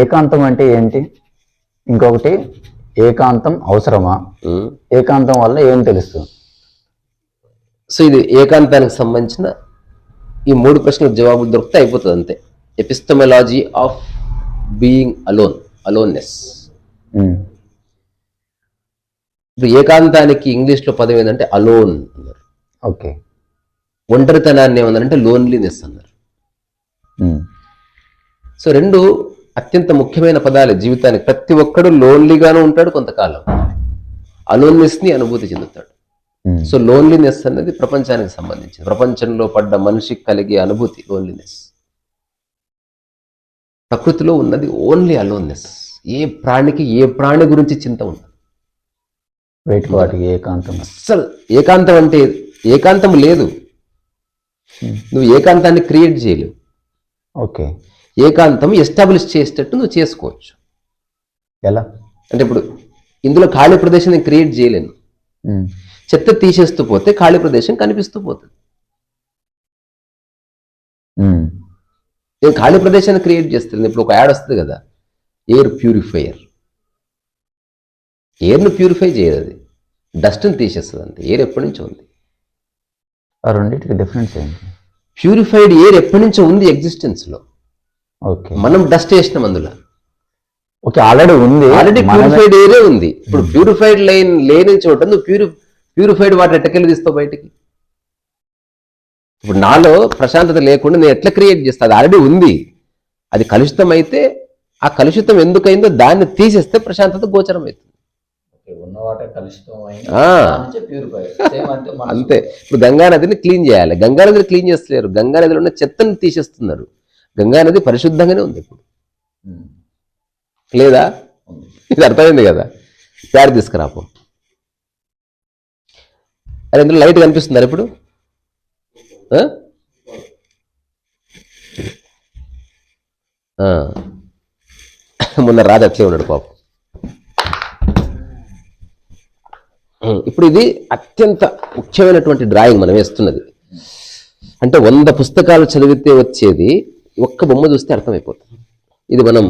ఏకాంతం అంటే ఏంటి? ఇంకొకటి ఏకాంతం అవసరమా. ఏకాంతం వల్ల ఏం తెలుస్తుంది సో ఇది ఏకాంతానికి సంబంధించిన ఈ మూడు ప్రశ్నలకు జవాబులు దొరికితే అయిపోతుంది అంతే. Epistemology of being alone aloneness. ఇప్పుడు ఏకాంతానికి ఇంగ్లీష్లో పదం ఏంటంటే అలోన్ అన్నారు. ఓకే. ఒంటరితనాన్ని ఏమన్నారంటే లోన్లీనెస్ అన్నారు. సో రెండు అత్యంత ముఖ్యమైన పదాలు జీవితానికి. ప్రతి ఒక్కడు లోన్లీగాను ఉంటాడు కొంతకాలం. అలోన్నెస్ని అనుభూతి చెందుతాడు. ఉమ్. సో లోన్లీనెస్ అనేది ప్రపంచానికి సంబంధించింది. ప్రపంచంలో పడ్డ మనిషికి కలిగే అనుభూతి లోన్లీనెస్. ప్రకృతిలో ఉన్నది ఓన్లీ అలోన్నెస్ ఏ ప్రాణికి ఏ ప్రాణి గురించి చింత ఉండదు. వాటికి ఏకాంతం అస్సలు ఏకాంతం అంటే ఏకాంతం లేదు. నువ్వు ఏకాంతాన్ని క్రియేట్ చేయలేవు. ఓకే. ఏకాంతం ఎస్టాబ్లిష్ చేసేటట్టు నువ్వు చేసుకోవచ్చు. ఎలా? అంటే ఇప్పుడు ఇందులో ఖాళీ ప్రదేశం నేను క్రియేట్ చేయలేను. చెత్త తీసేస్తూ పోతే ఖాళీ ప్రదేశం కనిపిస్తూ పోతుంది. నేను ఖాళీ ప్రదేశాన్ని క్రియేట్ చేస్తాను ఇప్పుడు ఒక యాడ్ వస్తుంది కదా. Air purifier. ఎయిర్ను ప్యూరిఫై చేయదు అది. డస్ట్ని తీసేస్తుంది అంతే. ఎయిర్ ఎప్పటి నుంచో ఉంది. రెండింటికి డిఫరెన్స్ ఏంటి? ప్యూరిఫైడ్ ఎయిర్ ఎప్పటి నుంచో ఉంది ఎగ్జిస్టెన్స్లో. మనం డస్ట్ వేసినాం అందులో. ఓకే ఆల్రెడీ ఉంది. ఆల్రెడీ ప్యూరిఫైడ్ ఎయిరే ఉంది. ఇప్పుడు ప్యూరిఫైడ్ లైన్ లేని చోట నువ్వు ప్యూరి ప్యూరిఫైడ్ వాటర్ ఎట్టకెళ్ళి తీస్తావు బయటికి? ఇప్పుడు నాలో ప్రశాంతత లేకుండా నేను ఎట్లా క్రియేట్ చేస్తా? అది ఆల్రెడీ ఉంది. అది కలుషితం అయితే ఆ కలుషితం ఎందుకైందో దాన్ని తీసేస్తే ప్రశాంతత గోచరం అవుతుంది. ఉన్న వాటర్ కలుషితం ఆ. ప్యూరిఫై అంతే. ఇప్పుడు గంగా నదిని క్లీన్ చేయాలి. గంగా నదిని క్లీన్ చేస్తలేరు. గంగా నదిలో ఉన్న చెత్తని తీసేస్తున్నారు. గంగా నది పరిశుద్ధంగానే ఉంది ఇప్పుడు. లేదా? ఇది అర్థమైంది కదా. ప్యాడ్ తీసుకురాపు. అరే ఇందులో లైట్ కనిపిస్తుందా ఇప్పుడు? ఆ? మొన్న రాజు అట్లే ఉన్నాడు పాపం. ఇప్పుడు ఇది అత్యంత ముఖ్యమైనటువంటి డ్రాయింగ్ మనం వేస్తున్నది. అంటే వంద పుస్తకాలు చదివితే వచ్చేది ఒక్క బొమ్మ చూస్తే అర్థమైపోతుంది. ఇది మనం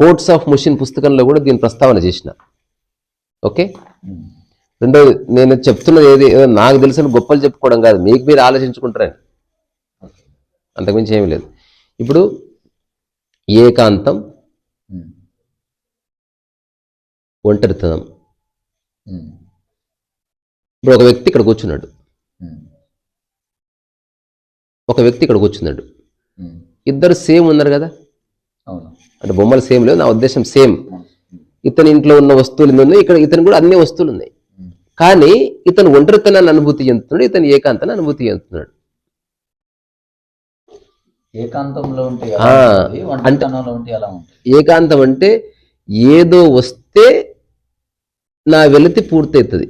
కోట్స్ ఆఫ్ మిషన్ పుస్తకంలో కూడా దీని ప్రస్తావన చేసిన. ఓకే? రెండోది నేను చెప్తున్నది ఏది నాకు తెలిసిన గొప్పలు చెప్పుకోవడం కాదు. మీకు మీరు ఆలోచించుకుంటారని అంతకుమించి ఏమీ లేదు. ఇప్పుడు ఏకాంతం ఒంటరితనం. ఇప్పుడు ఒక వ్యక్తి ఇక్కడ కూర్చున్నాడు. ఒక వ్యక్తి ఇక్కడ కూర్చున్నాడు. ఇద్దరు సేమ్ ఉన్నారు కదా? అవును. అంటే బొమ్మలు సేమ్ లేవు నా ఉద్దేశం సేమ్. ఇతని ఇంట్లో ఉన్న వస్తువులు ఉన్నాయి? ఇక్కడ ఇతను కూడా అన్ని వస్తువులు ఉన్నాయి. కానీ ఇతను ఒంటరితనాన్ని అనుభూతి చెందుతున్నాడు ఇతను ఏకాంతాన్ని అనుభూతి చెందుతున్నాడు. ఏకాంతంలో ఉంటే ఏకాంతం అంటే ఏదో వస్తే నా వెలితి పూర్తవుతుంది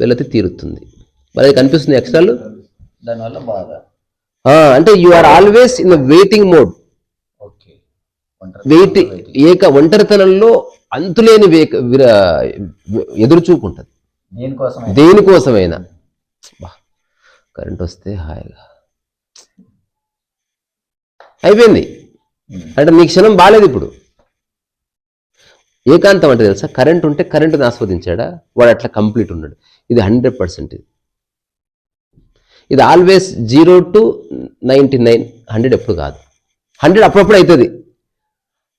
వెలితి తీరుతుంది. మరి అది కనిపిస్తుంది ఎక్స్ట్రాలు దానివల్ల బాధ. అంటే you are always in waiting mode okay వెయిటి ఏక ఒంటరితనంలో అంతులేని ఎదురు చూపు ఉంటుంది దేనికోసం దేనికోసమైనా కరెంట్ వస్తే హాయిగా. అయిపోయింది. అంటే నీ క్షణం బాగాలేదు ఇప్పుడు. ఏకాంతం అంటే తెలుసా? కరెంట్ ఉంటే కరెంటుని ఆస్వాదించాడా? వాడు అట్లా కంప్లీట్ ఉన్నాడు. ఇది హండ్రెడ్ పర్సెంట్ ఇది. ఇది always zero to ninety nine hundred ఎప్పుడు కాదు. హండ్రెడ్ అప్పుడప్పుడు అవుతుంది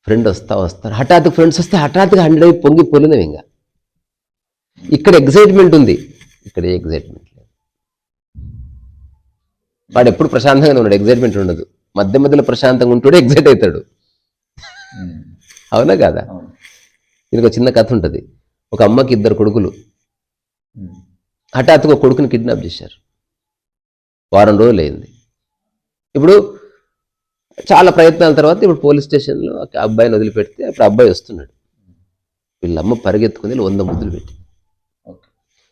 ఫ్రెండ్ వస్తా వస్తారు హఠాత్తుగా ఫ్రెండ్స్ వస్తే హఠాత్తుగా హండ్రెడ్ అయి పొంగి పొలినవి ఇంకా ఇక్కడ ఎగ్జైట్మెంట్ ఉంది. ఇక్కడ ఏ ఎగ్జైట్మెంట్ లేదు. వాడు ఎప్పుడు ప్రశాంతంగానే ఉన్నాడు ఎగ్జైట్మెంట్ ఉండదు. మధ్య మధ్యలో ప్రశాంతంగా ఉంటుండే ఎగ్జైట్ అవుతాడు. అవునా కాదా? దీనికి ఒక చిన్న కథ ఉంటుంది. ఒక అమ్మకి ఇద్దరు కొడుకులు. హఠాత్తుగా ఒక కొడుకుని కిడ్నాప్ చేశారు. వారం రోజులు అయింది. ఇప్పుడు చాలా ప్రయత్నాల తర్వాత ఇప్పుడు పోలీస్ స్టేషన్లో ఆ అబ్బాయిని వదిలిపెడితే అప్పుడు అబ్బాయి వస్తున్నాడు. వీళ్ళ అమ్మ పరిగెత్తుకుని వంద ముద్దులు పెట్టి.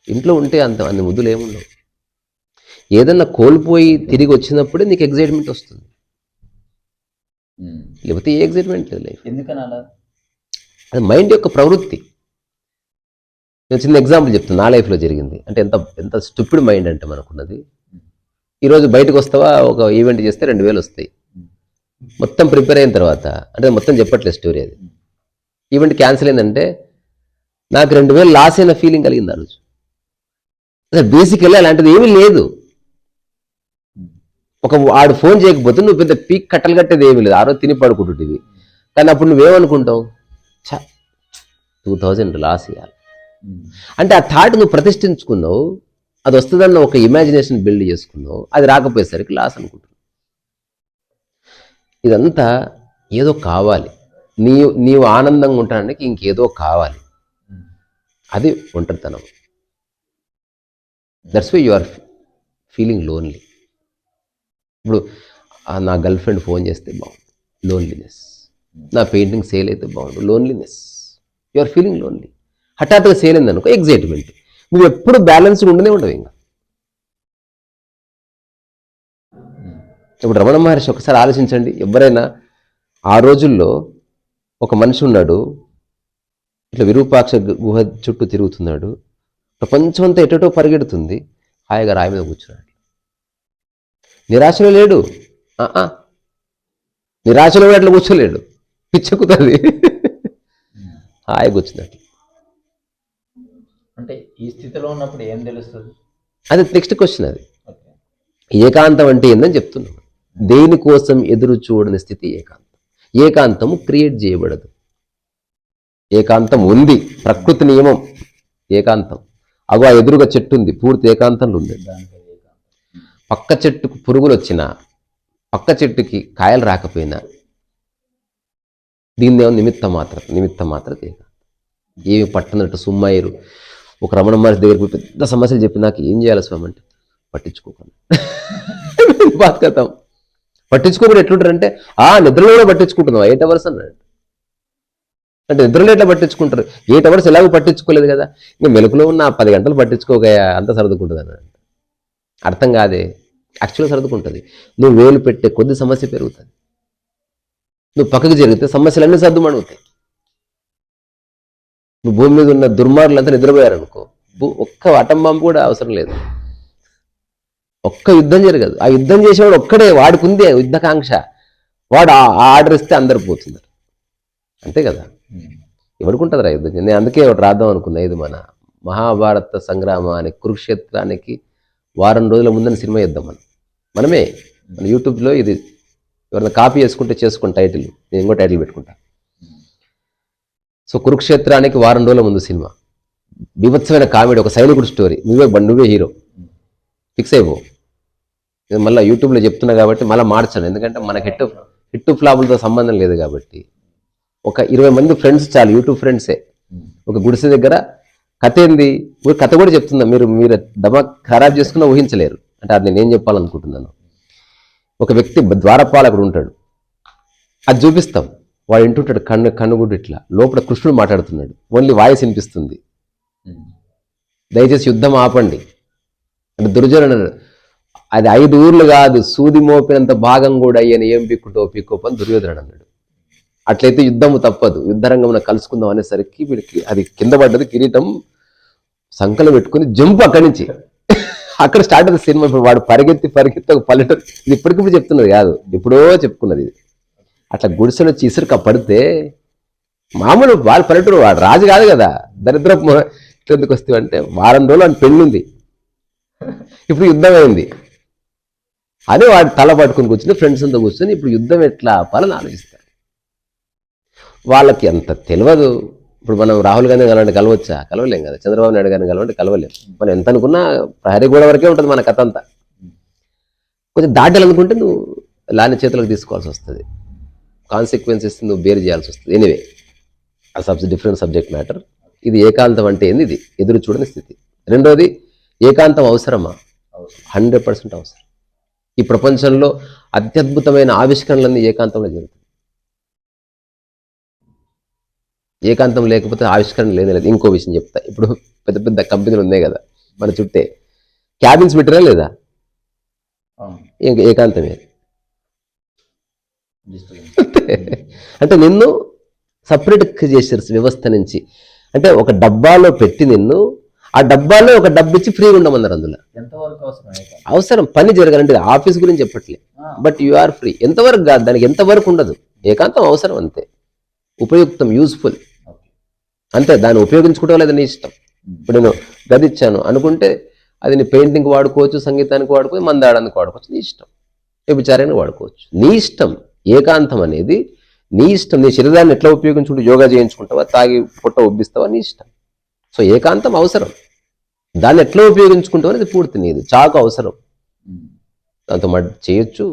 ఇంట్లో ఉంటే అంత అన్ని ముద్దులు ఏముండవు. ఏదన్నా కోల్పోయి తిరిగి వచ్చినప్పుడే నీకు ఎగ్జైట్మెంట్ వస్తుంది. లేకపోతే ఏ ఎగ్జైట్మెంట్ లేదు లైఫ్ ఎందుకని అలా? అది మైండ్ యొక్క ప్రవృత్తి. నేను చిన్న ఎగ్జాంపుల్ చెప్తాను నా లైఫ్లో జరిగింది. అంటే ఎంత ఎంత స్టూపిడ్ మైండ్ అంటే మనకున్నది. ఈరోజు బయటకు వస్తావా ఒక ఈవెంట్ చేస్తే రెండు వేలు వస్తాయి. మొత్తం ప్రిపేర్ అయిన తర్వాత అంటే మొత్తం చెప్పట్లేదు స్టోరీ అది. ఈవెంట్ క్యాన్సిల్ అయిందంటే నాకు రెండు వేలు లాస్ అయిన ఫీలింగ్ కలిగింది ఆ రోజు. అసలు బేసికల్లీ అలాంటిది ఏమీ లేదు. ఒక వాడు ఫోన్ చేయకపోతే నువ్వు పెద్ద పీక్ కట్టలు కట్టేది ఏమీ లేదు. ఆ రోజు తిని పడుకుంటుంటివి. కానీ అప్పుడు నువ్వేమనుకుంటావు చ టూ థౌజండ్ లాస్ ఇవ్వాలి అంటే ఆ థాట్ నువ్వు ప్రతిష్ఠించుకున్నావు. అది వస్తుందన్న ఒక ఇమాజినేషన్ బిల్డ్ చేసుకున్నావు అది రాకపోయేసరికి లాస్ అనుకుంటున్నావు ఇదంతా ఏదో కావాలి. నీవు నీవు ఆనందంగా ఉండడానికి ఇంకేదో కావాలి. అది ఒంటరితనం. That's why you are feeling lonely ఇప్పుడు నా గర్ల్ ఫ్రెండ్ ఫోన్ చేస్తే బాగుండు. లోన్లీనెస్ నా పెయింటింగ్ సేల్ అయితే బాగుండు. Loneliness you are feeling lonely హఠాత్తుగా సేల్ అయింది అనుకో ఎగ్జైట్మెంట్ నువ్వు ఎప్పుడు బ్యాలెన్స్డ్ ఉండనే ఉండవు ఇంకా. ఇప్పుడు రమణ మహర్షి ఒకసారి ఆలోచించండి. ఎవరైనా ఆ రోజుల్లో ఒక మనిషి ఉన్నాడు ఇట్లా విరూపాక్ష గుహ చుట్టూ తిరుగుతున్నాడు ప్రపంచం అంతా ఎటటో పరిగెడుతుంది హాయిగా రాయి మీద కూర్చున్నాడు. నిరాశలో లేడు. నిరాశలో కూడా అట్లా కూర్చోలేడు. పిచ్చెక్కుతుంది. హాయిగా కూర్చున్నట్లు అంటే ఈ స్థితిలో ఉన్నప్పుడు ఏం తెలుస్తుంది? అది నెక్స్ట్ క్వశ్చన్ అది. ఏకాంతం అంటే ఏందని చెప్తున్నాం. దేనికోసం ఎదురు చూడని స్థితి ఏకాంతం? ఏకాంతము క్రియేట్ చేయబడదు. ఏకాంతం ఉంది. ప్రకృతి నియమం. ఏకాంతం. అగో ఆ ఎదురుగా చెట్టు ఉంది. పూర్తి ఏకాంతంలో ఉంది. పక్క చెట్టుకు పురుగులు వచ్చినా పక్క చెట్టుకి కాయలు రాకపోయినా దీన్ని ఏమో నిమిత్త మాత్ర నిమిత్త మాత్ర ఏకాంతం. ఏమి పట్టనట్టు సుమ్మాయిరు ఒక రమణ మహర్షి దగ్గరికి పెద్ద సమస్యలు చెప్పి నాకు ఏం చేయాలి స్వామి అంటే పట్టించుకోకుండా. బతుకతాం పట్టించుకోకుండా ఎట్లుంటారంటే ఆ నిద్రలో కూడా పట్టించుకుంటున్నావు ఎయిట్ అవర్స్ అన్నాడు అంటే నిద్రలో ఎట్లా పట్టించుకుంటారు. ఎయిట్ అవర్స్ ఎలాగో పట్టించుకోలేదు కదా. ఇంకా మెలకులో ఉన్న పది గంటలు పట్టించుకోగా అంత సర్దుకుంటుంది అన్నాడు అర్థం కాదే. యాక్చువల్గా సర్దుకుంటుంది. నువ్వు వేలు పెట్టే కొద్ది సమస్య పెరుగుతుంది. నువ్వు పక్కకి జరిగితే సమస్యలన్నీ సర్దుమణుగుతాయి నువ్వు భూమి మీద ఉన్న దుర్మార్గులంతా నిద్రపోయారనుకో భూ- ఒక్క అటం బాంబు కూడా అవసరం లేదు. ఒక్క యుద్ధం జరగదు. ఆ యుద్ధం చేసేవాడు ఒక్కడే వాడుకుందే యుద్ధకాంక్ష. వాడు ఆ ఆర్డర్ ఇస్తే అందరు పోతున్నారు. అంతే కదా? ఉమ్. ఎవడుకుంటుందిరా యుద్ధం నేను అందుకే ఒకటి రాద్దాం అనుకున్నా ఇది మన మహాభారత సంగ్రామానికి కురుక్షేత్రానికి వారం రోజుల ముందర సినిమా ఇద్దాం మనం. మనమే. మన యూట్యూబ్లో ఇది ఎవరైనా కాపీ చేసుకుంటే చేసుకుని టైటిల్. నేను ఇంకో టైటిల్ పెట్టుకుంటా. సో కురుక్షేత్రానికి వారం రోజుల ముందు సినిమా. బీభత్సమైన కామెడీ ఒక సైనికుడు స్టోరీ. నువ్వే నువ్వే హీరో. ఫిక్స్ అయిపో. నేను మళ్ళీ యూట్యూబ్లో చెప్తున్నా కాబట్టి మళ్ళీ మార్చను. ఎందుకంటే మనకి హిట్ హిట్ ఫ్లాపులతో సంబంధం లేదు కాబట్టి. ఒక ఇరవై మంది ఫ్రెండ్స్ చాలు యూట్యూబ్ ఫ్రెండ్సే. ఒక గుడిసె దగ్గర కథ ఏంది? ఊరి కథ కూడా చెప్తుందా మీరు మీరు దమా ఖరాబ్ చేసుకున్న ఊహించలేరు. అంటే అది నేను ఏం చెప్పాలనుకుంటున్నాను. ఒక వ్యక్తి ద్వారపాలకుడు ఉంటాడు. అది చూపిస్తాం. వాడు వింటుంటాడు కన్ను కన్నుగుడ్డు ఇట్లా. లోపల కృష్ణుడు మాట్లాడుతున్నాడు. ఓన్లీ వాయిస్ వినిపిస్తుంది. దయచేసి యుద్ధం ఆపండి. అంటే దుర్జనుడు అది ఐదు ఊర్లు కాదు సూది మోపినంత భాగం కూడా అయ్యని ఏం పిక్కుంటో పిక్కోపని దుర్యోధనుడు అన్నాడు. అట్లయితే యుద్ధము తప్పదు. యుద్ధరంగం కలుసుకుందాం అనేసరికి వీడికి అది కింద పడ్డది కిరీటం సంకలం పెట్టుకుని జంపు అక్కడి నుంచి. అక్కడ స్టార్ట్ అవుతుంది సినిమా ఇప్పుడు వాడు పరిగెత్తి పరిగెత్తి ఒక పల్లెటూరు. ఇది ఇప్పటికిప్పుడు చెప్తున్నది కాదు. ఎప్పుడో చెప్పుకున్నది ఇది. అట్లా గుడిసెలో వచ్చి ఇసురుక పడితే మామూలు వాళ్ళు పల్లెటూరు వాడు రాజు కాదు కదా. దరిద్రపు ఎందుకు వస్తే అంటే వారం రోజులు అని పెళ్ళుంది. ఇప్పుడు యుద్ధం అయింది. అదే వాడు తల పట్టుకుని కూర్చుని ఫ్రెండ్స్ అంతా కూర్చొని ఇప్పుడు యుద్ధం ఎట్లా ఆపాలని ఆలోచిస్తారు. వాళ్ళకి అంత తెలియదు. ఇప్పుడు మనం రాహుల్ గాంధీ కలవండి కలవచ్చా? కలవలేం కదా. చంద్రబాబు నాయుడు గారిని కలవంటే కలవలేం. మనం ఎంత అనుకున్నా ప్రహరీ గోడ వరకే ఉంటుంది మన కథ అంతా. కొంచెం దాటాలనుకుంటే నువ్వు లాని చేతులకు తీసుకోవాల్సి వస్తుంది. కాన్సిక్వెన్సెస్ నువ్వు బేర్ చేయాల్సి వస్తుంది. ఎనీవే ఆ సబ్స్ డిఫరెంట్ సబ్జెక్ట్ మ్యాటర్ ఇది ఏకాంతం అంటే ఏంది? ఇది ఎదురు చూడని స్థితి. రెండోది ఏకాంతం అవసరమా? అవసరం హండ్రెడ్ పర్సెంట్ అవసరం. ఈ ప్రపంచంలో అత్యద్భుతమైన ఆవిష్కరణలన్నీ ఏకాంతంలో జరుగుతాయి. ఏకాంతం లేకపోతే ఆవిష్కరణ లేనే లేదు. ఇంకో విషయం చెప్తా. ఇప్పుడు పెద్ద పెద్ద కంపెనీలు ఉన్నాయి కదా మన చుట్టే. క్యాబిన్స్ పెట్టినా లేదా? ఏకాంతమే. అంటే నిన్ను సపరేట్ చేసారు వ్యవస్థ నుంచి. అంటే ఒక డబ్బాలో పెట్టి నిన్ను ఆ డబ్బాలో ఒక డబ్బు ఇచ్చి ఫ్రీగా ఉండమన్నారు అందులో. ఎంతవరకు అవసరం పని జరగాలంటే ఆఫీస్ గురించి చెప్పట్లే. బట్ యు ఆర్ ఫ్రీ ఎంతవరకు కాదు దానికి ఎంతవరకు ఉండదు. ఏకాంతం అవసరం అంతే. ఉపయుక్తం యూస్ఫుల్. అంతే దాన్ని ఉపయోగించుకోవడం లేదా నీ ఇష్టం. ఇప్పుడు నేను గది ఇచ్చాను అనుకుంటే అది నీ పెయింటింగ్ వాడుకోవచ్చు సంగీతానికి వాడుకోవచ్చు మందాడానికి వాడుకోవచ్చు నీ ఇష్టం. వ్యభిచారానికి వాడుకోవచ్చు. నీ ఇష్టం. ఏకాంతం అనేది నీ ఇష్టం నీ శరీరాన్ని ఎట్లా ఉపయోగించుకుంటూ యోగా చేయించుకుంటావా తాగి పుట్ట ఉబ్బిస్తావా నీ ఇష్టం. సో ఏకాంతం అవసరం. దాన్ని ఎట్లా ఉపయోగించుకుంటావు అనేది పూర్తి నీది. చాకు అవసరం. దాంతో మడ్ చేయొచ్చు.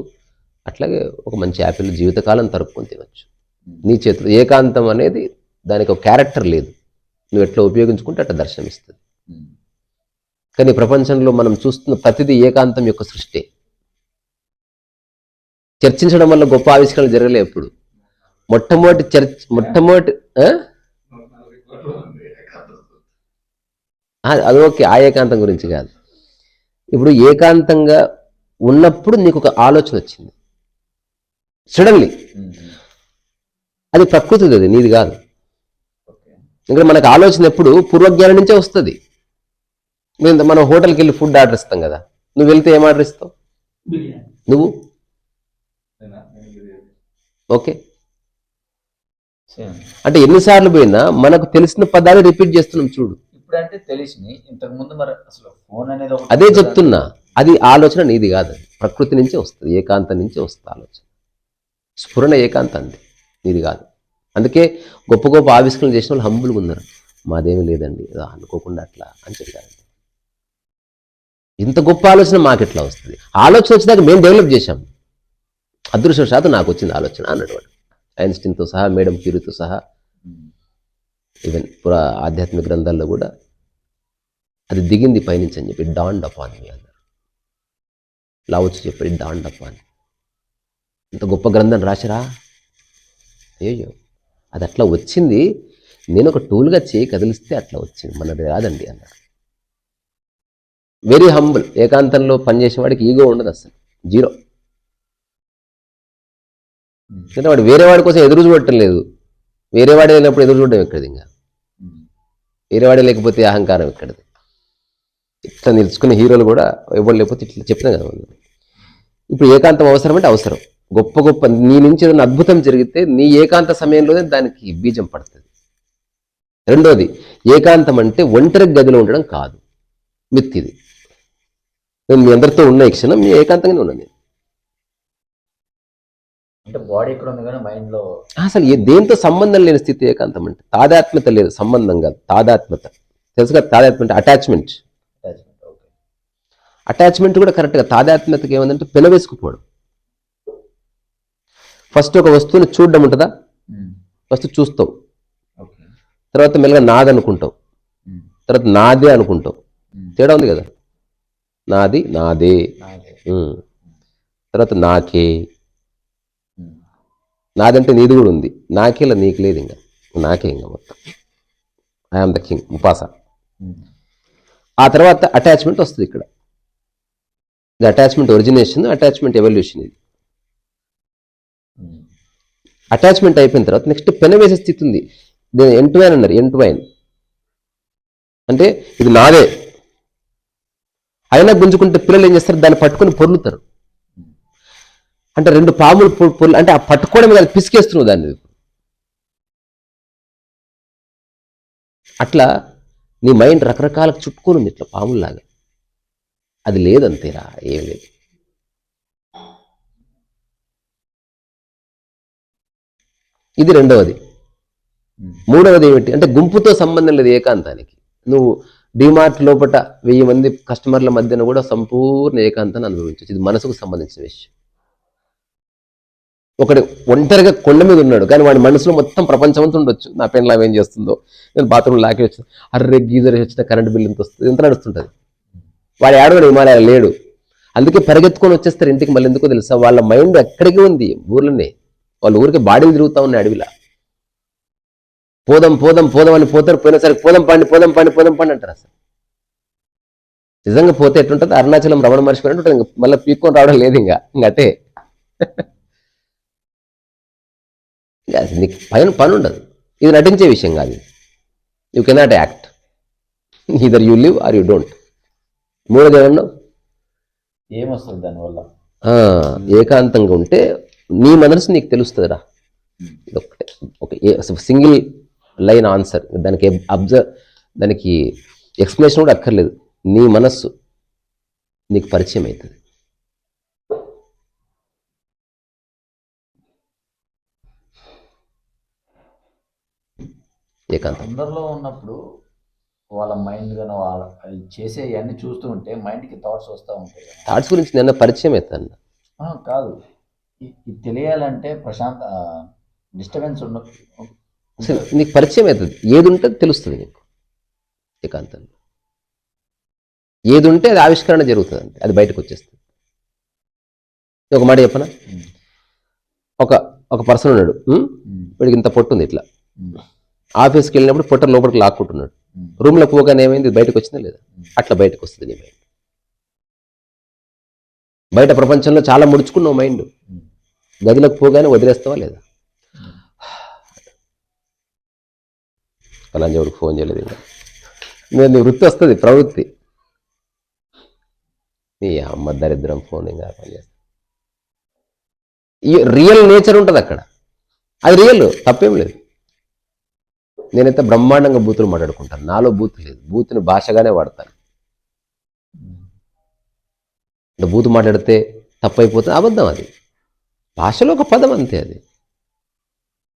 అట్లాగే ఒక మంచి యాపిల్ జీవితకాలం తరుపుకొని తినొచ్చు. ఉమ్. నీ చేతిలో ఏకాంతం అనేది దానికి ఒక క్యారెక్టర్ లేదు. నువ్వు ఎట్లా ఉపయోగించుకుంటే అట్లా దర్శనమిస్తుంది. ఉమ్, కానీ ప్రపంచంలో మనం చూస్తున్న ప్రతిదీ ఏకాంతం యొక్క సృష్టి. చర్చించడం వల్ల గొప్ప ఆవిష్కరణలు జరగలే ఎప్పుడు? మొట్టమొదటి చర్చ మొట్టమొదటి అది ఓకే ఆ ఏకాంతం గురించి కాదు. ఇప్పుడు ఏకాంతంగా ఉన్నప్పుడు నీకు ఒక ఆలోచన వచ్చింది. సడన్లీ. అది ప్రకృతిది అది నీది కాదు. ఇంకా మనకు ఆలోచన ఎప్పుడు? పూర్వజ్ఞానం నుంచే వస్తుంది. మనం హోటల్కి వెళ్ళి ఫుడ్ ఆర్డర్ ఇస్తాం కదా. నువ్వు వెళ్తే ఏం ఆర్డర్ ఇస్తావు? నువ్వు? ఓకే. అంటే ఎన్నిసార్లు పోయినా మనకు తెలిసిన పదాలు రిపీట్ చేస్తున్నాం చూడు. ఇప్పుడంటే తెలిసింది ఇంతకు ముందు మరి అసలు ఫోన్ అనేది ఒకటి అదే? చెప్తున్నా. అది ఆలోచన నీది కాదు. ప్రకృతి నుంచే వస్తుంది ఏకాంతం నుంచే వస్తుంది ఆలోచన. స్ఫురణ ఏకాంతంది నీది కాదు. అందుకే గొప్ప గొప్ప ఆవిష్కరణ చేసిన వాళ్ళు హంబుల్గా ఉన్నారు. మాదేమీ లేదండి అనుకోకుండా అట్లా అని చెప్పారు. ఇంత గొప్ప ఆలోచన మాకు ఎట్లా వస్తుంది? ఆలోచన వచ్చినాక మేము డెవలప్ చేశాం. అదృష్టవశాత్తు నాకు వచ్చింది ఆలోచన అన్నాడు వాడు ఐన్స్టీన్తో సహా మేడం క్యూరీతో సహా ఈవెన్ పురా ఆధ్యాత్మిక గ్రంథాల్లో కూడా అది దిగింది పైనుంచి అని చెప్పి డాండ్ అపాన్ మీ అన్నారు. లావచ్చు చెప్పి డాండ్ అపాన్ ఇంత గొప్ప గ్రంథం రాసిరా అయ్యో అది అట్లా వచ్చింది. నేను ఒక టూల్గా చేయి కదిలిస్తే అట్లా వచ్చింది. మనది కాదండి అన్నాడు. వెరీ హంబుల్ ఏకాంతంలో పనిచేసే వాడికి ఈగో ఉండదు అసలు. జీరో ఎందుకంటే వాడు వేరే వాడి కోసం ఎదురు చూడటం లేదు. వేరే వాడే లేనప్పుడు ఎదురు చూడడం ఎక్కడిది ఇంకా? వేరే వాడే లేకపోతే అహంకారం ఎక్కడిది? ఇట్లా నిలుచుకున్న హీరోలు కూడా ఎవరు లేకపోతే ఇట్లా చెప్పినా కదా ఇప్పుడు ఏకాంతం అవసరం అంటే అవసరం. గొప్ప గొప్ప నీ నుంచి ఏదైనా అద్భుతం జరిగితే నీ ఏకాంత సమయంలోనే దానికి బీజం పడుతుంది. రెండోది ఏకాంతం అంటే ఒంటరి గదిలో ఉండడం కాదు. మిత్తిది. నేను మీ అందరితో ఉన్న క్షణం మీ ఏకాంతంగానే ఉన్నాను నేను. అంటే బాడీ ఇక్కడ ఉంది కానీ మైండ్లో అసలు ఏ దేంతో సంబంధం లేని స్థితి ఏకాంతం అంటే? తాదాత్మ్యత లేదు సంబంధం కాదు. తాదాత్మ్యత. తెలుసు కదా తాదాత్మ్య అంటే అటాచ్మెంట్ అటాచ్మెంట్ కూడా కరెక్ట్గా తాదాత్మ్యతకి ఏమందంటే పెనవేసుకుపోవడం. ఫస్ట్ ఒక వస్తువుని చూడడం ఉంటుందా? ఫస్ట్ చూస్తావు ఓకే తర్వాత మెల్లగా నాదనుకుంటావు ఉమ్, తర్వాత నాదే అనుకుంటావు ఉమ్, తేడా ఉంది కదా? నాది నాదే. నాదే. తర్వాత నాకే. నాదంటే నీది కూడా ఉంది. నాకేలా నీకు లేదు ఇంకా. నాకే ఇంకా మొత్తం. ఐఆమ్ ద కింగ్ ఉపాస. ఆ తర్వాత అటాచ్మెంట్ వస్తుంది ఇక్కడ. ఇది అటాచ్మెంట్ ఒరిజినేషన్ అటాచ్మెంట్ ఎవల్యూషన్ ఇది. అటాచ్మెంట్ అయిపోయిన తర్వాత నెక్స్ట్ పెన వేసే స్థితి ఉంది. దీని ఎంటు అన్నారు ఎంటువైన్ అంటే ఇది నాదే. అయినా గుంజుకుంటే పిల్లలు ఏం చేస్తారు? దాన్ని పట్టుకొని పొర్లుతారు. అంటే రెండు పాములు పొ- అంటే ఆ పట్టుకోవడం కాదు పిసికేస్తున్నావు దాన్ని. అట్లా నీ మైండ్ రకరకాల చుట్టుకొని ఉంది ఇట్లా పాముల్లాగా. అది లేదంతేరా ఏం లేదు. ఇది రెండవది. మూడవది ఏమిటి? అంటే గుంపుతో సంబంధం లేదు ఏకాంతానికి. నువ్వు డిమార్ట్ లోపల వెయ్యి మంది కస్టమర్ల మధ్యన కూడా సంపూర్ణ ఏకాంతాన్ని అనుభవించవచ్చు. ఇది మనసుకు సంబంధించిన విషయం. ఒకడు ఒంటరిగా కొండ మీద ఉన్నాడు. కానీ వాడి మనసులో మొత్తం ప్రపంచం అంతా ఉండొచ్చు. నా పెన్లో ఏం చేస్తుందో? నేను బాత్రూమ్ లాకి వచ్చింది అర్రే గీజర్ వచ్చిన కరెంట్ బిల్ ఎంత వస్తుంది? ఎంత నడుస్తుంటుంది? వాడు ఏడవడు హిమాలయాలు లేడు. అందుకే పరిగెత్తుకొని వచ్చేస్తారు ఇంటికి. మళ్ళీ ఎందుకో తెలుసా? వాళ్ళ మైండ్ ఎక్కడికి ఉంది? ఊర్లోనే. వాళ్ళ ఊరికి బాడీలు తిరుగుతా ఉన్నాయి అడవిలా. పోదాం పోదాం పోదాం అని పోతారు. పోయినసరికి పోదాం పండి పోదాం పండి పోదాం పండి అంటారు అసలు. నిజంగా పోతే ఎట్లుంటుంది? అరుణాచలం రమణ మహర్షి మళ్ళీ పీక్కొని రావడం లేదు ఇంకా. ఇంకా అంటే. నీకు పైన పని ఉండదు ఇది నటించే విషయం కాదు you cannot act either you live or you don't మూడోది ఏమన్నావు? ఏమొస్తుంది దానివల్ల ఏకాంతంగా ఉంటే నీ మనసు నీకు తెలుస్తుందిరా. ఇదొక్కటే. Okay single line answer. దానికి అబ్జర్వ్ దానికి ఎక్స్ప్లెనేషన్ కూడా అక్కర్లేదు. నీ మనస్సు నీకు పరిచయం అవుతుంది ఏకాంతం. అందరిలో ఉన్నప్పుడు వాళ్ళ మైండ్ కానీ వాళ్ళ అవి చేసే అన్ని చూస్తూ ఉంటే మైండ్కి థాట్స్ వస్తూ ఉంటాయి. థాట్స్ గురించి నిన్న పరిచయం అవుతాను కాదు. ఇది తెలియాలంటే ప్రశాంత్ డిస్టర్బెన్స్ ఉన్న నీకు పరిచయం అవుతుంది ఏది ఉంటే అది తెలుస్తుంది నీకు. ఏకాంతంలో ఏది ఉంటే అది ఆవిష్కరణ జరుగుతుంది అంతే అది బయటకు వచ్చేస్తుంది. ఒక మాట చెప్పనా? ఒక ఒక పర్సన్ ఉన్నాడు. వీడికి ఇంత పొట్టు ఉంది ఇట్లా. ఆఫీస్కి వెళ్ళినప్పుడు పొట్ట లోపలికి లాక్కుంటున్నాడు. రూమ్లో పోగానే ఏమైంది? బయటకు వచ్చిందా లేదా? అట్లా బయటకు వస్తుంది నీ మైండ్. బయట ప్రపంచంలో చాలా ముడుచుకున్నావు మైండ్. గదిలోకి పోగానే వదిలేస్తావా లేదా? ఎవరికి ఫోన్ చేయలేదు ఇంకా. నేను నీ వృత్తి వస్తుంది ప్రవృత్తి. నీ అమ్మ దరిద్రం ఫోన్ ఇంకా రియల్ నేచర్ ఉంటుంది అక్కడ. అది రియల్ తప్పేం లేదు. నేనైతే బ్రహ్మాండంగా బూతులు మాట్లాడుకుంటాను. నాలో బూత్ లేదు. బూత్ని భాషగానే వాడతాను. అంటే బూతు మాట్లాడితే తప్పైపోతుంది అబద్ధం అది. భాషలో ఒక పదం అంతే అది.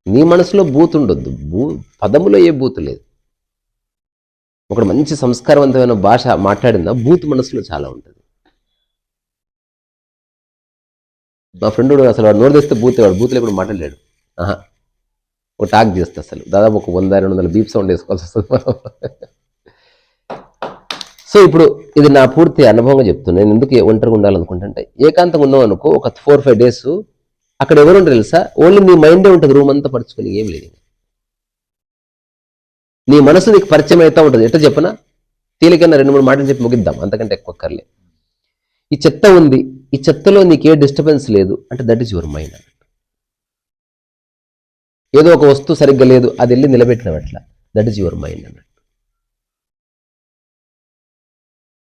నీ మనసులో బూత్ ఉండొద్దు. బూ పదములో ఏ బూత్ లేదు. ఒకడు మంచి సంస్కారవంతమైన భాష మాట్లాడిందా బూత్ మనసులో చాలా ఉంటుంది. మా ఫ్రెండ్ అసలు వాడు నోరు తెస్తే బూత్ వాడు. బూత్లో ఎప్పుడు మాట్లాడలేడు. ఆహా. ఒక టాక్ చేస్తే అసలు. దాదాపు ఒక వంద రెండు వందల బీప్ సౌండ్ వేసుకోవాల్సి వస్తుంది మనం. సో ఇప్పుడు ఇది నా పూర్తి అనుభవంగా చెప్తున్నా. నేను ఎందుకు ఒంటరిగా ఉండాలనుకుంటుంటే ఏకాంతంగా ఉన్నావు అనుకో ఒక ఫోర్ ఫైవ్ డేస్ అక్కడ ఎవరు ఉంటారు తెలుసా? ఓన్లీ నీ మైండే ఉంటుంది రూమ్ అంతా పరుచుకొని ఏం లేదు. నీ మనసు నీకు పరిచయం అవుతా ఉంటుంది. ఎట్లా చెప్పనా? తేలికన్నా రెండు మూడు మాటలు చెప్పి ముగిద్దాం. అంతకంటే ఎక్కువ కర్లే ఈ చెత్త ఉంది. ఈ చెత్తలో నీకు ఏ డిస్టర్బెన్స్ లేదు. అంటే దట్ ఈస్ యువర్ మైండ్ ఏదో ఒక వస్తువు సరిగ్గా లేదు అది వెళ్ళి నిలబెట్టినవి అట్లా దట్ ఈస్ యువర్ మైండ్ అన్నట్టు.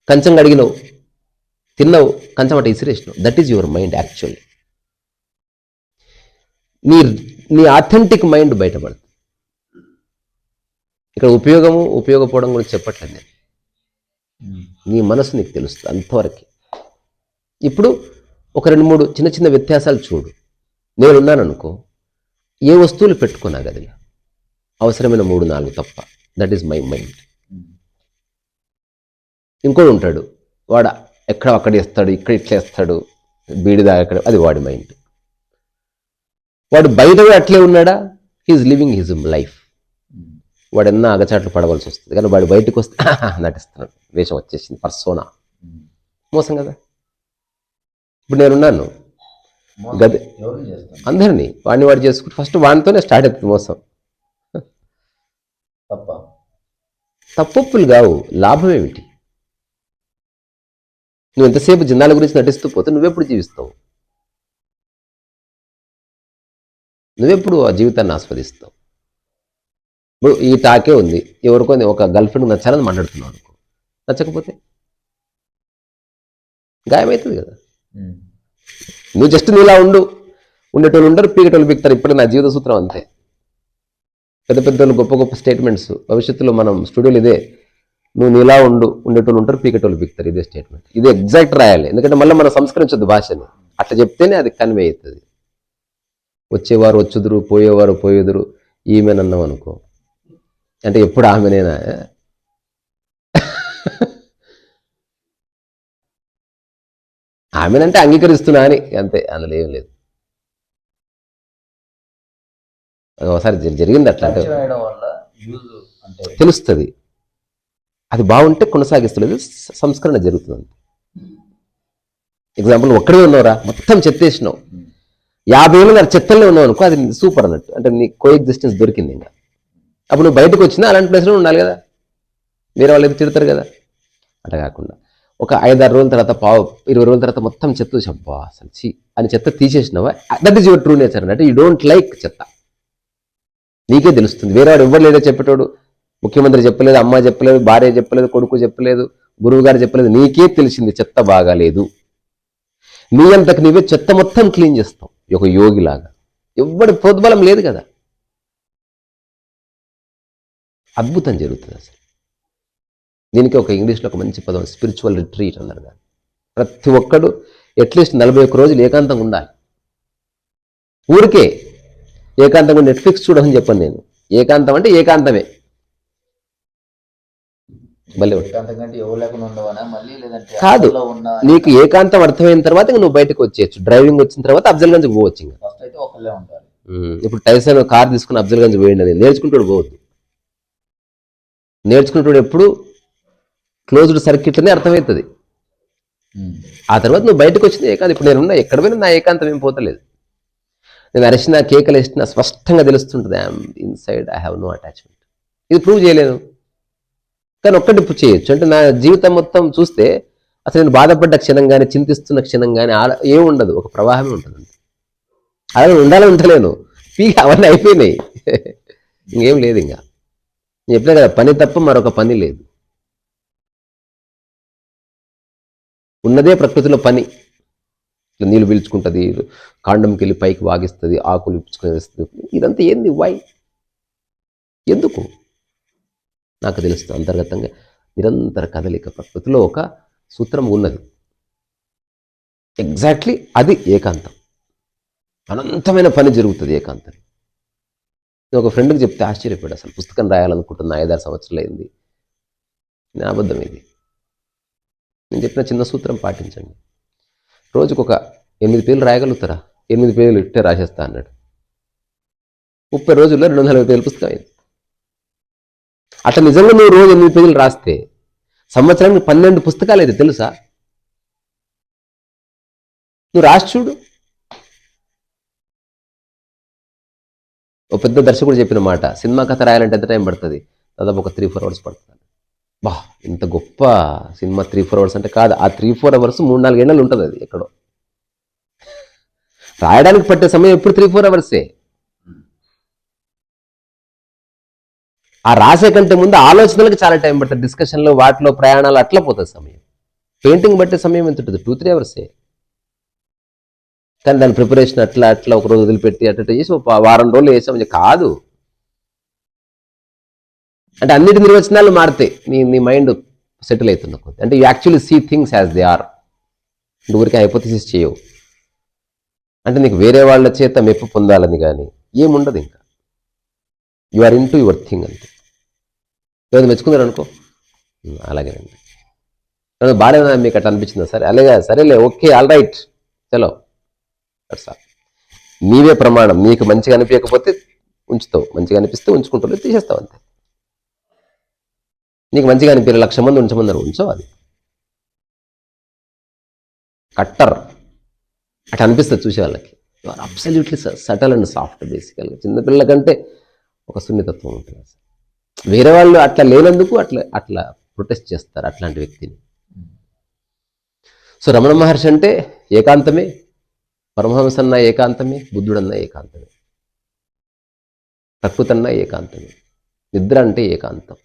కంచం అడిగినావు తిన్నావు కంచం అటు ఇసిరేసినావు. That is your mind actually నీ నీ ఆథెంటిక్ మైండ్ బయటపడుతుంది. ఇక్కడ ఉపయోగము ఉపయోగపోవడం గురించి చెప్పట్లేదు నేను. నీ మనసు నీకు తెలుస్తుంది అంతవరకు. ఇప్పుడు ఒక రెండు మూడు చిన్న చిన్న వ్యత్యాసాలు చూడు. నేనున్నాను అనుకో ఏ వస్తువులు పెట్టుకున్నా గదిలో? అవసరమైన మూడు నాలుగు తప్ప. That is my mind. ఇంకోడు ఉంటాడు. వాడు ఎక్కడ అక్కడ వేస్తాడు ఇక్కడ ఇట్లా వేస్తాడు అక్కడ అది వాడి మైండ్ వాడు బయట కూడా అట్లే ఉన్నాడా? He is living his life. వాడు ఎన్నో అగచాట్లు పడవలసి వస్తుంది. కానీ వాడు బయటకు వస్తే నటిస్తున్నాడు. వేషం వచ్చేసింది. Persona um. మోసం కదా? ఇప్పుడు నేనున్నాను గది. అందరినీ. వాడిని వాడు చేసుకుంటే ఫస్ట్ వాడితోనే స్టార్ట్ అవుతుంది మోసం. తప్ప. తప్పొప్పులు కావు. లాభం ఏమిటి? నువ్వు ఎంతసేపు జిన్నాల గురించి నటిస్తూ పోతే నువ్వెప్పుడు జీవిస్తావు? నువ్వెప్పుడు ఆ జీవితాన్ని ఆస్వాదిస్తావు? ఇప్పుడు ఈ టాకే ఉంది. ఎవరికో ఒక గర్ల్ ఫ్రెండ్ నచ్చాలని మాట్లాడుతున్నావు అనుకో. నచ్చకపోతే? గాయమవుతుంది కదా. నువ్వు జస్ట్ నీలా ఉండు. ఉండేటోళ్ళు ఉండరు పీకటోళ్ళు పీకుతారు. ఇప్పుడు నా జీవిత సూత్రం అంతే. పెద్ద పెద్ద వాళ్ళు గొప్ప గొప్ప స్టేట్మెంట్స్ భవిష్యత్తులో మనం స్టూడియోలో ఇదే. నువ్వు నీలా ఉండు ఉండేటోళ్ళు ఉంటారు పీకటోళ్ళు పీకుతారు. ఇదే స్టేట్మెంట్ ఇది ఎగ్జాక్ట్ రాయాలి. ఎందుకంటే మళ్ళీ మనం సంస్కరించొద్దు భాషని. అట్లా చెప్తేనే అది కన్వే అవుతుంది. వచ్చేవారు వచ్చుదురు పోయేవారు పోయేదురు. ఈమెనన్నాం అనుకో. అంటే ఎప్పుడు ఆమెనేనా? ఆమెనంటే అంగీకరిస్తున్నా అని. అంతే అందులో ఏం లేదు. ఒకసారి జరి- జరిగింది అట్లా తెలుస్తుంది. అది బాగుంటే కొనసాగిస్తలేదు సంస్కరణ జరుగుతుంది. ఎగ్జాంపుల్ ఒక్కడే ఉన్నావురా మొత్తం చెత్తేసినావు. యాభై ఏళ్ళు నాకు చెత్తల్లో ఉన్నావు అనుకో అది సూపర్ అన్నట్టు. అంటే నీ కో ఎగ్జిస్టెన్స్ దొరికింది ఇంకా. అప్పుడు నువ్వు బయటకు వచ్చినా అలాంటి ప్లేస్లో ఉండాలి కదా. వేరే వాళ్ళు తిడతారు కదా. అట్లా కాకుండా. ఒక ఐదారు రోజుల తర్వాత పావు ఇరవై రోజుల తర్వాత మొత్తం చెత్త చూసి, అసలు చీ అని చెత్త తీసేసినావా? That is your true nature అంటే యూ డోంట్ లైక్ చెత్త. నీకే తెలుస్తుంది. వేరే వాడు ఎవరు లేదో చెప్పేటోడు ముఖ్యమంత్రి చెప్పలేదు అమ్మ చెప్పలేదు భార్య చెప్పలేదు కొడుకు చెప్పలేదు గురువు గారు చెప్పలేదు నీకే తెలిసింది చెత్త బాగాలేదు. నీ అంతకు నీవే చెత్త మొత్తం క్లీన్ చేస్తావు ఒక యోగిలాగా. ఎవ్వడి ప్రోద్బలం లేదు కదా. అద్భుతం జరుగుతుంది అసలు. దీనికి ఒక ఇంగ్లీష్లో ఒక మంచి పదం స్పిరిచువల్ రిట్రీట్ అన్నారు దాన్ని. ప్రతి ఒక్కడు అట్లీస్ట్ నలభై ఒక్క రోజులు ఏకాంతంగా ఉండాలి. ఊరికే ఏకాంతంగా నెట్ఫ్లిక్స్ చూడమని చెప్పాను నేను. ఏకాంతం అంటే ఏకాంతమే. కాదు. నీకు ఏకాంతం అర్థమైన తర్వాత ఇంక నువ్వు బయటకు వచ్చేయచ్చు. డ్రైవింగ్ వచ్చిన తర్వాత అఫ్జల్ గంజ్ పోవచ్చు ఇప్పుడు టైసన్ కార్ తీసుకుని అఫ్జల్ గంజ్ పోయింది అని నేర్చుకుంటాడు పోవద్దు. నేర్చుకుంటాడు ఎప్పుడు? క్లోజ్డ్ సర్క్యూట్లనే అర్థమవుతుంది. ఆ తర్వాత నువ్వు బయటకు వచ్చింది ఏకాంతం. ఇప్పుడు నేను ఉన్నా ఎక్కడ పోయినా నా ఏకాంతం ఏం పోతలేదు. నేను అరిసిన కేకలు వేసిన స్పష్టంగా తెలుస్తుంటుంది I'm inside I have no attachment ఇది ప్రూవ్ చేయలేను. కానీ ఒక్కటి చేయొచ్చు. అంటే నా జీవితం మొత్తం చూస్తే అసలు నేను బాధపడ్డ క్షణం కానీ చింతిస్తున్న క్షణం కానీ ఏ ఉండదు. ఒక ప్రవాహమే ఉంటుంది అంతే అలా ఉండాలని ఉంటలేను. పీక అవన్నీ అయిపోయినాయి. ఇంకేం లేదు ఇంకా. నేను చెప్పలే కదా పని తప్ప మరొక పని లేదు. ఉన్నదే ప్రకృతిలో పని. ఇట్లా నీళ్ళు పీల్చుకుంటుంది కాండంకి వెళ్ళి పైకి వాగిస్తుంది ఆకులు ఇప్పించుకొని ఇదంతా ఏంది? వై ఎందుకు? నాకు తెలుస్తుంది అంతర్గతంగా. నిరంతర కదలిక ప్రకృతిలో ఒక సూత్రం ఉన్నది. ఎగ్జాక్ట్లీ అది ఏకాంతం. అనంతమైన పని జరుగుతుంది ఏకాంతం నేను ఒక ఫ్రెండ్కి చెప్తే ఆశ్చర్యపోయాడు అసలు. పుస్తకం రాయాలనుకుంటున్నా ఐదారు సంవత్సరాలు అయింది. నేను అబద్ధం ఇది నేను చెప్పిన చిన్న సూత్రం పాటించండి. రోజుకు ఒక ఎనిమిది పేర్లు రాయగలుగుతారా? ఎనిమిది పేర్లు ఇట్టే రాసేస్తా అన్నాడు. ముప్పై రోజుల్లో రెండు వందల నలభై పుస్తకం అయింది అట్లా నిజంగా నువ్వు రోజు ఎనిమిది పేజీలు రాస్తే సంవత్సరానికి పన్నెండు పుస్తకాలు అయితే తెలుసా? నువ్వు రాసి చూడు. ఓ పెద్ద దర్శకుడు చెప్పిన మాట సినిమా కథ రాయాలంటే ఎంత టైం పడుతుంది? దాదాపు ఒక త్రీ ఫోర్ అవర్స్ పడుతుంది బా ఇంత గొప్ప సినిమా త్రీ ఫోర్ అవర్స్ అంటే కాదు. ఆ త్రీ ఫోర్ అవర్స్ మూడు నాలుగు ఏళ్ళు ఉంటుంది అది ఎక్కడో. రాయడానికి పట్టే సమయం ఎప్పుడు త్రీ ఫోర్ అవర్సే? ఆ రాసే కంటే ముందు ఆలోచనలకు చాలా టైం పడుతుంది. డిస్కషన్లో వాటిలో ప్రయాణాలు అట్లా పోతుంది సమయం. పెయింటింగ్ బట్టే సమయం ఎంత ఉంటుంది? టూ త్రీ అవర్సే? కానీ దాని ప్రిపరేషన్ అట్లా అట్లా ఒక రోజు వదిలిపెట్టి అట్లా అట్లా చేసి వారం రోజులు వేసామని కాదు. అంటే అన్నిటి నిర్వచనాలు మారుతాయి నీ నీ మైండ్ సెటిల్ అవుతున్న కొద్ది అంటే you actually see things as they are ఊరికి హైపోథిసిస్ చేయవు. అంటే నీకు వేరే వాళ్ళ చేత మెప్పు పొందాలని కానీ ఏముండదు ఇంకా. You are into your thing అంతే. ఏదో మెచ్చుకున్నారు అనుకో? అలాగేనండి ఏదో మీకు అట్లా అనిపించిందా? సరే అలాగే సరేలే ఓకే ఆల్ రైట్ చలో. దట్స్ నీవే ప్రమాణం. నీకు మంచిగా అనిపించకపోతే ఉంచుతావు. మంచిగా అనిపిస్తే ఉంచుకుంటావు తీసేస్తావు అంతే. నీకు మంచిగా అనిపించారు లక్ష మంది ఉంచమన్నారు ఉంచవు అది. కట్టర్. అట్లా అనిపిస్తుంది చూసే వాళ్ళకి. అబ్సల్యూట్లీ సటల్ అండ్ సాఫ్ట్ బేసికల్గా చిన్నపిల్లల కంటే ఒక సున్నితత్వం ఉంటుంది. వేరే వాళ్ళు అట్లా లేనందుకు అట్లా అట్లా ప్రొటెస్ట్ చేస్తారు అట్లాంటి వ్యక్తిని. సో రమణ మహర్షి అంటే ఏకాంతమే పరమహంస అన్న ఏకాంతమే బుద్ధుడన్న ఏకాంతమే ప్రకృతి ఏకాంతమే నిద్ర అంటే ఏకాంతం.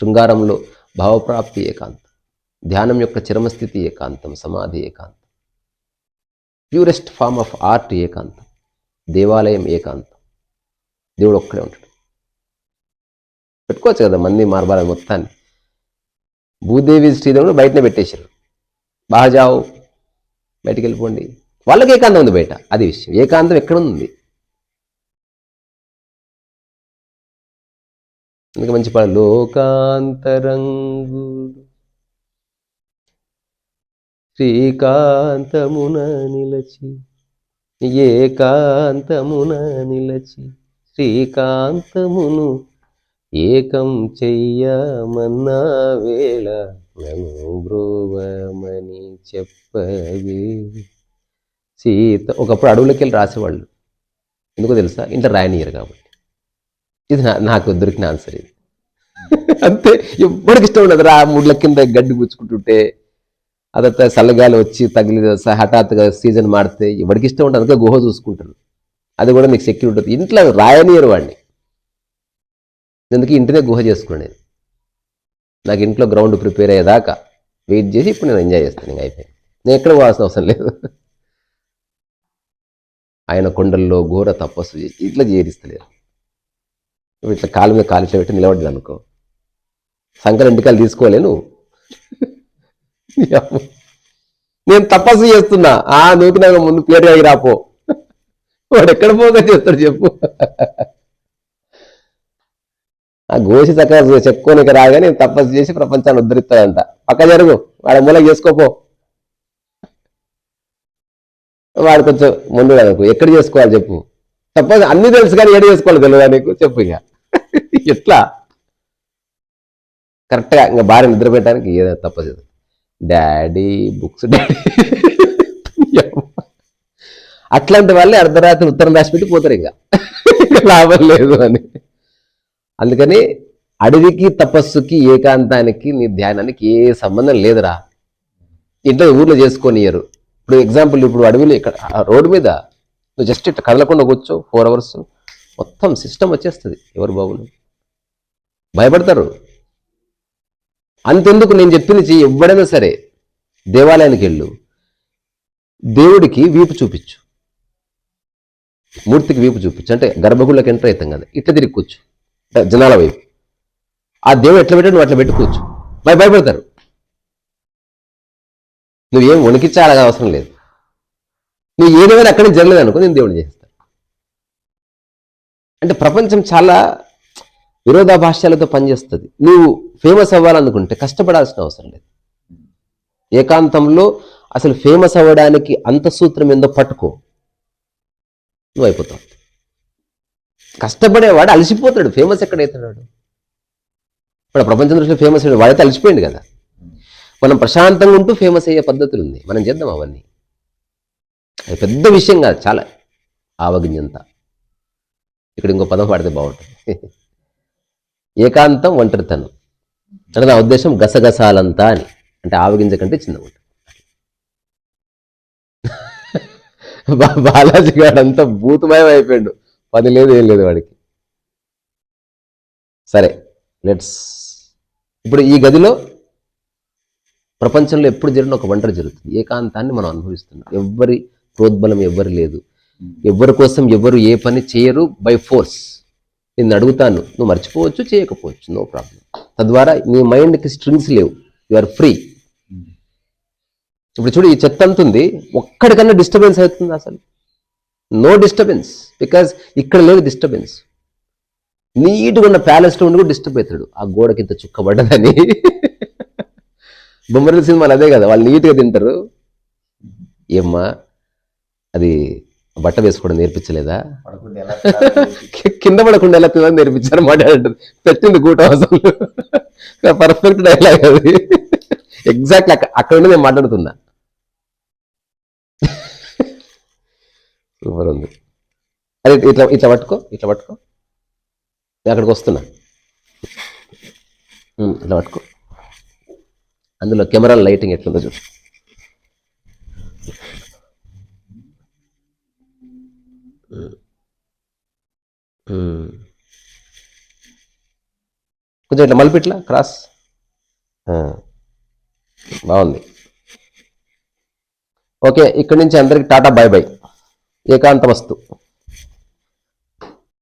శృంగారంలో భావప్రాప్తి ఏకాంతం ధ్యానం యొక్క చిరమస్థితి ఏకాంతం సమాధి ఏకాంతం. ప్యూరెస్ట్ ఫార్మ్ ఆఫ్ ఆర్ట్ ఏకాంతం దేవాలయం ఏకాంతం. దేవుడు ఒక్కడే ఉంటాడు. పెట్టుకోవచ్చు కదా మంది మార్బాల మొత్తాన్ని. భూదేవి శ్రీదేవుడు బయటనే పెట్టేశారు. బాగా జావు బయటికి వెళ్ళిపోండి. వాళ్ళకి ఏకాంతం ఉంది బయట అది విషయం. ఏకాంతం ఎక్కడ ఉంది? అందుకే మంచి పాట. లోకాంతరంగుడు శ్రీకాంతమున నిలచి ఏకాంతమున నిలచి శ్రీకాంతమును ఏకం చెయ్యమన్నా వేళ నన్ను బ్రోవమని చెప్పవి. సీత ఒకప్పుడు అడవులకి వెళ్ళి రాసేవాళ్ళు. ఎందుకో తెలుసా? ఇంట్లో రాయనియరు కాబట్టి. ఇది నాకు దొరికిన ఆన్సర్ ఇది. అంతే. ఎవరికి ఇష్టం ఉండదు రా ముడ్ల కింద గడ్డి పుచ్చుకుంటుంటే అదంతా చల్లగాలి వచ్చి తగిలి హఠాత్తుగా సీజన్ మారితే ఎవరికి ఇష్టం ఉంటుంది అందుకే గుహ చూసుకుంటారు. అది కూడా నీకు సెక్యూరిటీ ఉంటుంది. ఇంట్లో రాయనియరు వాడిని. ఎందుకు ఇంటినే గుహ చేసుకున్నాను నాకు ఇంట్లో గ్రౌండ్ ప్రిపేర్ అయ్యేదాకా వెయిట్ చేసి ఇప్పుడు నేను ఎంజాయ్ చేస్తాను ఇంకా అయిపోయింది. నేను ఎక్కడ పోవాల్సిన అవసరం లేదు. ఆయన కొండల్లో ఘోర తపస్సు చేసి ఇట్లా చేరిస్తలేరు ఇట్లా కాలు మీద కాలు ఇట్లా పెట్టి నిలబడ్డాను అనుకో. సంకల ఇంటికాలు తీసుకోలేను. నేను తపస్సు చేస్తున్నా. ఆ నువ్వు ముందు పేరు అయి రాపో. వాడు ఎక్కడ పోగా చేస్తాడు చెప్పు. ఆ గోసి చక్కగా చెప్పుకోనికి రాగానే నేను తపస్సు చేసి ప్రపంచాన్ని ఉద్ధరిస్తాడంట. పక్క జరుగు. వాడ మూల చేసుకోపో. వాడు కొంచెం ముందు ఎక్కడ చేసుకోవాలి చెప్పు. తప్ప అన్ని తెలుసు కానీ ఎక్కడ చేసుకోవాలి తెలియదా నీకు? చెప్పు ఇక. ఎట్లా? కరెక్ట్గా ఇంకా భార్య నిద్ర పెట్టడానికి ఏదైనా తప్పదు డాడీ బుక్స్ డాడీ. అట్లాంటి వాళ్ళే అర్ధరాత్రి ఉత్తరం రాసి పెట్టి పోతారు ఇంకా. లాభం లేదు అని. అందుకని అడవికి తపస్సుకి ఏకాంతానికి నీ ధ్యానానికి ఏ సంబంధం లేదురా. ఇంట్లో ఊర్లో చేసుకొనియరు ఇప్పుడు ఎగ్జాంపుల్ ఇప్పుడు అడవిలో ఇక్కడ రోడ్డు మీద నువ్వు జస్ట్ ఇట్లా కదలకుండా కూర్చో ఫోర్ అవర్స్ మొత్తం సిస్టమ్ వచ్చేస్తుంది. ఎవరు బాబులు? భయపడతారు. అంతెందుకు నేను చెప్పింది చెయ్యి. ఎవ్వడైనా సరే దేవాలయానికి వెళ్ళు. దేవుడికి వీపు చూపించు. మూర్తికి వీపు చూపించు. అంటే గర్భగుళ్ళకి ఎంటర్ అవుతాం కదా. ఇట్లా తిరిగి జనాల వైపు. ఆ దేవుడు ఎట్లా పెట్టాడు నువ్వు అట్లా పెట్టుకోవచ్చు భయ భయపడతారు. నువ్వేం వణికించాలని అవసరం లేదు. నువ్వు ఏదేమైనా అక్కడి జరగలేదు అనుకో నేను దేవుడిని చేస్తాను అంటే ప్రపంచం చాలా విరోధాభాష్యాలతో పనిచేస్తుంది. నువ్వు ఫేమస్ అవ్వాలనుకుంటే కష్టపడాల్సిన అవసరం లేదు. ఏకాంతంలో అసలు ఫేమస్ అవ్వడానికి అంత సూత్రం ఏందో పట్టుకో. నువ్వు అయిపోతావు. కష్టపడేవాడు అలసిపోతాడు. ఫేమస్ ఎక్కడైతున్నాడు? ఇప్పుడు ప్రపంచం దృష్టిలో ఫేమస్ అయ్యాడు వాడైతే అలసిపోయింది కదా. మనం ప్రశాంతంగా ఉంటూ ఫేమస్ అయ్యే పద్ధతులు ఉంది. మనం చేద్దాం అవన్నీ. అది పెద్ద విషయం కాదు చాలా ఆవగింజంతా. ఇక్కడ ఇంకో పదం పాడితే బాగుంటుంది. ఏకాంతం ఒంటరితనం అంటే నా ఉద్దేశం గసగసాలంతా అని. అంటే ఆవగింజ కంటే చిన్నగా ఉంటుంది. బాలాజీ గారు అంతా భూతమయం అయిపోయాడు. పని లేదు ఏం లేదు వాడికి. సరే లెట్స్ ఇప్పుడు ఈ గదిలో ప్రపంచంలో ఎప్పుడు జరిగిన ఒక ఒంటరి జరుగుతుంది. ఏకాంతాన్ని మనం అనుభవిస్తున్నాం. ఎవ్వరి ప్రోద్బలం ఎవ్వరు లేదు. ఎవరి కోసం ఎవరు ఏ పని చేయరు బై ఫోర్స్ నిన్ను అడుగుతాను నువ్వు మర్చిపోవచ్చు చేయకపోవచ్చు నో ప్రాబ్లం తద్వారా నీ మైండ్కి స్ట్రింగ్స్ లేవు. యు ఆర్ ఫ్రీ ఇప్పుడు చూడు ఈ చెత్త అంత ఉంది. ఒక్కడికన్నా డిస్టర్బెన్స్ అవుతుంది అసలు. నో డిస్టర్బెన్స్ బికాజ్ ఇక్కడ లేదు డిస్టర్బెన్స్ నీట్గా ఉన్న ప్యాలెస్లో ఉండి కూడా డిస్టర్బ్ అవుతాడు. ఆ గోడకి ఇంత చుక్కబడ్డదని బొమ్మరిల సినిమాలు అదే కదా వాళ్ళు నీట్గా తింటారు. ఏమ్మా అది బట్ట వేసుకోవడం నేర్పించలేదా? కింద పడకుండా ఎలా తినాలని నేర్పించారు మాట అంటుంది పెట్టింది కూట అసలు పర్ఫెక్ట్ డైలాగ్ అది. ఎగ్జాక్ట్ అక్కడ నుండి నేను మాట్లాడుతున్నా. సూపర్ ఉంది. అరే ఇట్లా ఇట్లా పట్టుకో ఇట్లా పట్టుకో. నేను అక్కడికి వస్తున్నా. ఇట్లా పట్టుకో. అందులో కెమెరా లైటింగ్ ఎట్లుందో చూడు. కొంచెం ఇట్లా మలిపి ఇట్లా క్రాస్. బాగుంది. ఓకే ఇక్కడి నుంచి అందరికి టాటా బాయ్ బాయ్. ఏకాంత వస్తు.